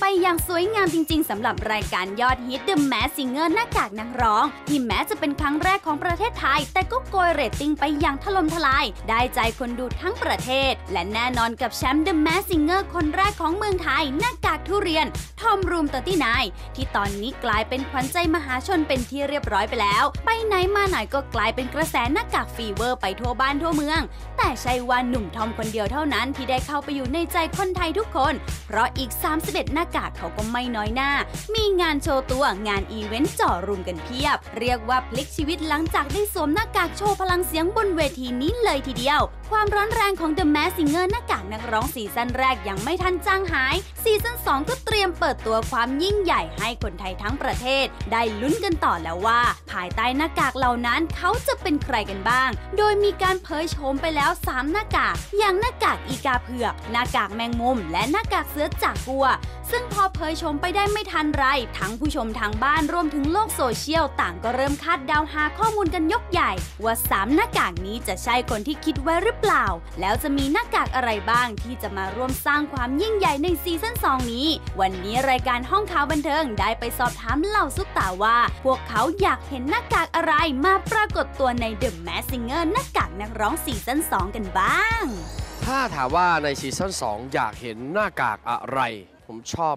ไปอย่างสวยงามจริง ๆสำหรับรายการยอดฮิต The Mask Singer หน้ากากนักร้อง ที่แม้จะเป็นครั้งแรกของประเทศไทย แต่ก็โกยเรตติ้งไปอย่างถล่มทลาย ได้ใจคนดูทั้งประเทศ และแน่นอนกับแชมป์ The Mask Singer คนแรกของเมืองไทย หน้ากากทุเรียน ทอมรูมตตี้นายที่ตอนนี้กลายเป็นขวัญใจมหาชนเป็นที่เรียบร้อยไปแล้ว ไปไหนมาไหนก็กลายเป็นกระแสหน้ากากฟีเวอร์ไปทั่วบ้านทั่วเมือง แต่ใช่ว่าหนุ่มทอมคนเดียวเท่านั้นที่ได้เข้าไปอยู่ในใจคนไทยทุกคน เพราะอีก 31หน้าากากเขาก็ไม่น้อยหน้า มีงานโชว์ตัวงานอีเวนต์จ่อรุมกันเพียบ เรียกว่าพลิกชีวิตหลังจากได้สวมหน้ากากโชว์พลังเสียงบนเวทีนี้เลยทีเดียว ความร้อนแรงของ The Mask Singer หน้ากากนักร้องซีซั่นแรกยังไม่ทันจางหาย ซีซั่น2 ก็เตรียมเปิดตัวความยิ่งใหญ่ให้คนไทยทั้งประเทศ ได้ลุ้นกันต่อแล้วว่า ภายใต้หน้ากากเหล่านั้นเขาจะเป็นใครกันบ้าง โดยมีการเผยโฉมไปแล้ว 3 หน้ากาก อย่างหน้ากากอีกาเผือก หน้ากากแมงมุม และหน้ากากเสือจากกัว ซึ่งพอเผยโฉมไปได้ไม่ทันไร ทั้งผู้ชมทางบ้านรวมถึงโลกโซเชียล ต่างก็เริ่มคาดเดาหาข้อมูลกันยกใหญ่ ว่า 3 หน้ากากนี้จะใช่คนที่คิดไว้หรือเปล่า แล้วจะมีหน้ากากอะไรบ้างที่จะมาร่วมสร้างความยิ่งใหญ่ในซีซั่น2 นี้ วันนี้รายการห้องข่าวบันเทิงได้ไปสอบถามเหล่าซุปตาว่า พวกเขาอยากเห็นหน้ากากอะไรมาปรากฏตัวใน The Mask Singer หน้ากากนักร้องซีซั่น2 กันบ้าง ถ้าถามว่าในซีซั่น2 อยากเห็นหน้ากากอะไร ผมชอบ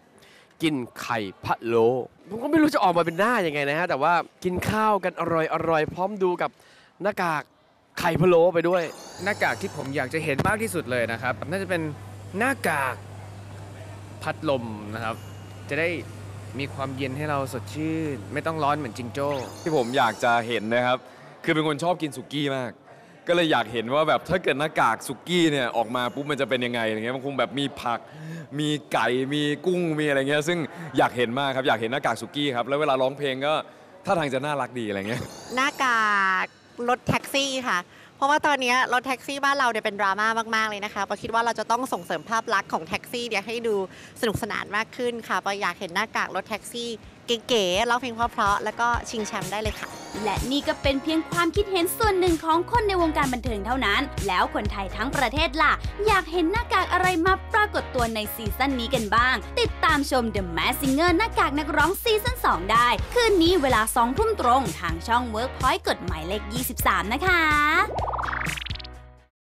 กินไข่พะโล้ผมก็ไม่รู้จะออกมาเป็นหน้ายังไงนะฮะ แต่ว่ากินข้าวกันอร่อยอร่อยพร้อมดูกับหน้ากากไข่พะโล้ไปด้วย หน้ากากที่ผมอยากจะเห็นมากที่สุดเลยนะครับ น่าจะเป็นหน้ากากพัดลมนะครับ จะได้มีความเย็นให้เราสดชื่น ไม่ต้องร้อนเหมือนจิงโจ้ ที่ผมอยากจะเห็นนะครับ คือเป็นคนชอบกินสุกี้มาก ก็เลยอยากเห็นว่าแบบถ้าเกิดหน้ากากสุกี้เนี่ยออกมาปุ๊บมันจะเป็นยังไงอะไรเงี้ยมันคงแบบมีผัก มีไก่มีกุ้งมีอะไรเงี้ยซึ่งอยากเห็นมากครับอยากเห็นหน้ากากสุกี้ครับแล้วเวลาร้องเพลงก็ท่าทางจะน่ารักดีอะไรเงี้ยหน้ากากรถแท็กซี่ค่ะ เพราะว่าตอนนี้รถแท็กซี่บ้านเราเนี่ยเป็นดราม่ามาก ๆ เลยนะคะปอคิดว่าเราจะต้องส่งเสริมภาพลักษณ์ของแท็กซี่เนี่ยให้ดูสนุกสนานมากขึ้นค่ะปออยากเห็นหน้ากากรถแท็กซี่เก๋ๆร้องเพลงเพราะๆแล้วก็ชิงแชมป์ได้เลยค่ะ และนี่ก็เป็นเพียงความคิดเห็นส่วนหนึ่งของคนในวงการบันเทิงเท่านั้น แล้วคนไทยทั้งประเทศล่ะ อยากเห็นหน้ากากอะไรมาปรากฏตัวในซีซั่นนี้กันบ้าง ติดตามชม The Mask Singer หน้ากากนักร้องซีซั่น2 ได้ คืนนี้เวลา2ทุ่มตรง ทางช่อง Workpoint กดหมายเลข 23 นะคะ